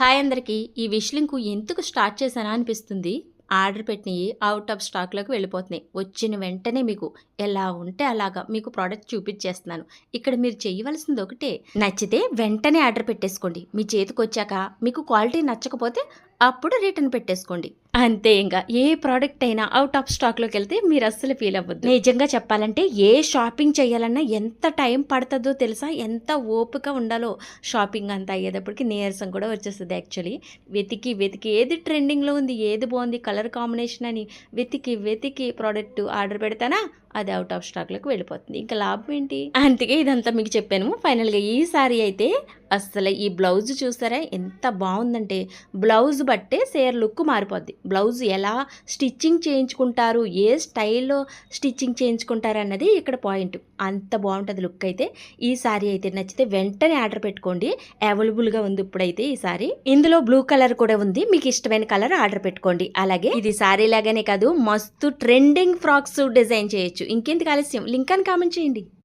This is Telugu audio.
హాయ్ అందరికీ ఈ విష్లింకు ఎందుకు స్టార్ట్ చేశానా అనిపిస్తుంది? ఆర్డర్ పెట్టినవి అవుట్ ఆఫ్ స్టాక్లోకి వెళ్ళిపోతున్నాయి. వచ్చిన వెంటనే మీకు ఎలా ఉంటే అలాగా మీకు ప్రోడక్ట్ చూపించేస్తున్నాను. ఇక్కడ మీరు చేయవలసింది ఒకటే నచ్చితే వెంటనే ఆర్డర్ పెట్టేసుకోండి. మీ చేతికి వచ్చాక మీకు క్వాలిటీ నచ్చకపోతే అప్పుడు రిటర్న్ పెట్టేసుకోండి. అంతే ఇంకా. ఏ ప్రోడక్ట్ అయినా అవుట్ ఆఫ్ స్టాక్లోకి వెళ్తే మీరు అస్సలు ఫీల్ అవ్వద్దు. నిజంగా చెప్పాలంటే ఏ షాపింగ్ చేయాలన్నా ఎంత టైం పడుతుందో తెలుసా? ఎంత ఓపిక ఉండాలో షాపింగ్ అంతా అయ్యేటప్పటికి నీరసం కూడా వచ్చేస్తుంది యాక్చువల్లీ వెతికి వెతికి ఏది ట్రెండింగ్లో ఉంది ఏది బాగుంది కలర్ కాంబినేషన్ అని వెతికి వెతికి ప్రోడక్ట్ ఆర్డర్ పెడతానా? అది అవుట్ ఆఫ్ స్టాక్లోకి వెళ్ళిపోతుంది. ఇంకా లాభం ఏంటి? అందుకే ఇదంతా మీకు చెప్పాను. ఫైనల్గా ఈ సారీ అయితే అస్సలు ఈ బ్లౌజ్ చూసారా? ఎంత బాగుందంటే బ్లౌజ్ బట్టే సేర్ లుక్ మారిపోద్ది. బ్లౌజ్ ఎలా స్టిచ్చింగ్ చేయించుకుంటారు ఏ స్టైల్లో స్టిచ్చింగ్ చేయించుకుంటారు అన్నది ఇక్కడ పాయింట్. అంత బాగుంటుంది లుక్ అయితే. ఈ సారీ అయితే నచ్చితే వెంటనే ఆర్డర్ పెట్టుకోండి. అవైలబుల్గా ఉంది ఇప్పుడైతే ఈ సారీ. ఇందులో బ్లూ కలర్ కూడా ఉంది. మీకు ఇష్టమైన కలర్ ఆర్డర్ పెట్టుకోండి. అలాగే ఇది సారీ లాగానే కాదు మస్తు ట్రెండింగ్ ఫ్రాక్స్ డిజైన్ చేయొచ్చు. ఇంకెందుకు ఆలస్యం? లింక్ అని కామెంట్ చేయండి.